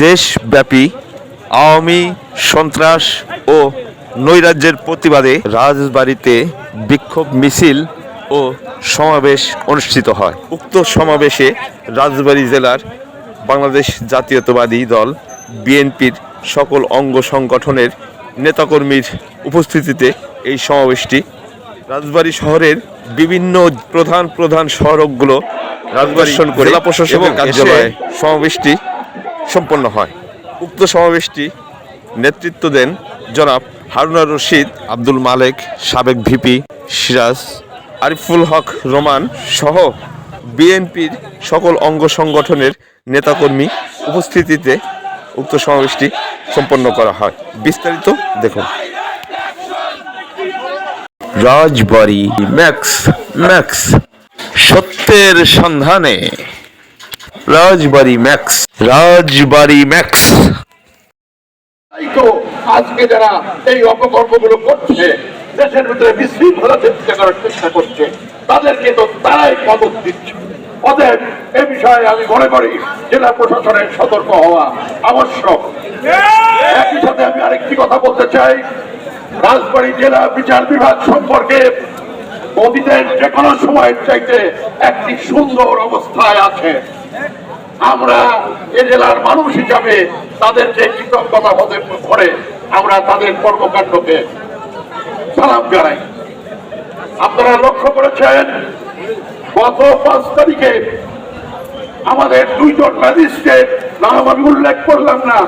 দেশব্যাপী আওয়ামী সন্ত্রাস ও নৈরাজ্যের প্রতিবাদে রাজবাড়িতে বিক্ষোভ মিছিল ও সমাবেশ অনুষ্ঠিত হয়। উক্ত সমাবেশে রাজবাড়ী জেলার বাংলাদেশ জাতীয়তাবাদী দল বিএনপির সকল অঙ্গ সংগঠনের নেতাকর্মীর উপস্থিতিতে এই সমাবেশটি রাজবাড়ী শহরের বিভিন্ন প্রধান প্রধান সড়কগুলো রাজবাড়ী জেলা প্রশাসকের কার্যালয়ে সমাবেশটি সম্পন্ন হয়। উক্ত সমাবেশটি নেতৃত্ব দেন জনাব হারুনা রশিদ, আব্দুল মালেক, সাবেক ভিপি সিরাজ, আরিফুল হক রোমান সহ বিএনপির সকল অঙ্গ সংগঠনের নেতাকর্মী উপস্থিতিতে উক্ত সমাবেশটি সম্পন্ন করা হয়। বিস্তারিত দেখুন। Rajbari max max. সত্যের সন্ধানে রাজবাড়ি ম্যাক্স। রাজবাড়ি ম্যাক্স। আজকে যারা এই অপকর্মগুলো করছে, দেশের ভিতরে বিশৃঙ্খলা সৃষ্টি করার চেষ্টা করছে, তাদেরকে তো তারাই মদত দিচ্ছে। অতএব এ বিষয়ে আমি মনে করি, জেলা প্রশাসনের সতর্ক হওয়া আবশ্যক। একই সাথে আমি আরেকটি কথা বলতে চাই, রাজবাড়ী জেলা বিচার বিভাগ সম্পর্কে অতীতের যে কোনো সময়ের চাইতে একটি সুন্দর অবস্থায় আছে। আমরা এ জেলার মানুষ হিসাবে তাদেরকে কৃতজ্ঞতা বোধের করে আমরা তাদের কর্মকাণ্ডকে সালাম জানাই। আপনারা লক্ষ্য করেছেন, গত পাঁচ তারিখে আমাদের দুইজন ম্যাজিস্ট্রেট, নাম আমি উল্লেখ করলাম না,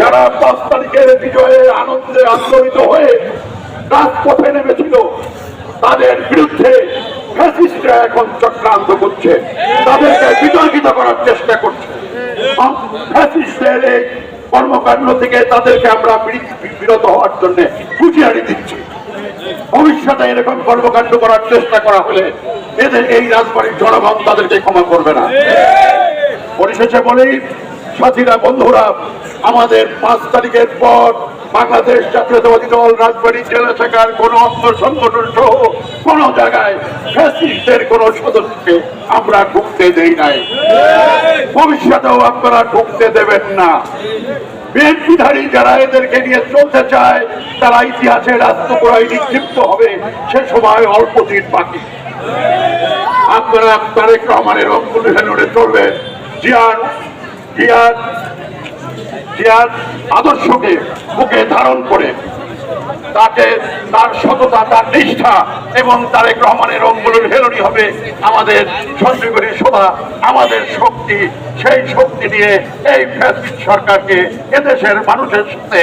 যারা পাঁচ তারিখের বিজয়ে আনন্দে আন্দোলিত হয়ে রাজপথে নেমেছিল, তাদের বিরুদ্ধে ফ্যাসিস্টরা এখন চক্রান্ত করছে তাদেরকে বিতর্কিত করার চেষ্টা করছে ফ্যাসিস্টের এই কর্মকাণ্ড থেকে তাদেরকে আমরা বিরত হওয়ার জন্য হুঁশিয়ারি দিচ্ছি। ভবিষ্যতে এরকম কর্মকাণ্ড করার চেষ্টা করা হলে এদের এই রাজবাড়ির জনগণ তাদেরকে ক্ষমা করবে না। পরিশেষে বলি, সাথীরা, বন্ধুরা, আমাদের পাঁচ তারিখের পর বাংলাদেশ জাতীয়তাবাদী দল রাজবাড়ী জেলা শাখার কোন অঙ্গ সংগঠন সহ কোন জায়গায় কোন সদস্যকে আমরা ঢুকতে দেই নাই। ভবিষ্যতেও আপনারা ঢুকতে দেবেন না। বিএনপিধারী যারা এদেরকে নিয়ে চলতে চায়, তারা ইতিহাসে রাষ্ট্রপুরায় নিক্ষিপ্ত হবে। সে সময় অল্প দিন বাকি। আপনারা তারেক রহমানের অনুসরণে চলবে। জিয়ার জিয়ার জিয়ার আদর্শকে বুকে ধারণ করে তাকে তার সততা, তার নিষ্ঠা এবং তারেক রহমানের অঙ্গুলের হেলনি হবে আমাদের সঞ্জীবনী সভা আমাদের শক্তি, সেই শক্তি নিয়ে এই সরকারকে এদেশের মানুষের সাথে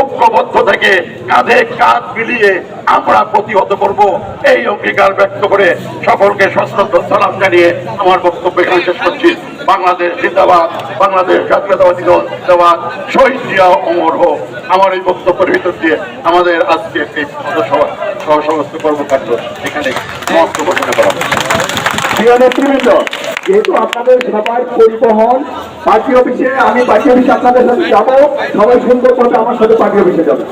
ঐক্যবদ্ধ থেকে কাঁধে কাঁধ মিলিয়ে আমরা প্রতিহত করব। এই অঙ্গীকার ব্যক্ত করে সকলকে সশ্রদ্ধ সালাম জানিয়ে আমার বক্তব্য এখানে শেষ করছি। বাংলাদেশ জিন্দাবাদ, বাংলাদেশ জাতীয়তাবাদী দল জিন্দাবাদ, শহীদ জিয়া অমর হোক। আমার এই বক্তব্যের ভিতর দিয়ে আমাদের আজকে এই পথসভা সহ সমস্ত কর্মকাণ্ড এখানে সমাপ্ত ঘোষণা করা হবে প্রিয় নেতৃবৃন্দ যেহেতু আপনাদের সবার পরিবহন পার্টি অফিসে আমি পার্টি অফিসে আপনাদের সাথে যাব সবাই সুন্দর করবে আমার সাথে পার্টি অফিসে যাবে।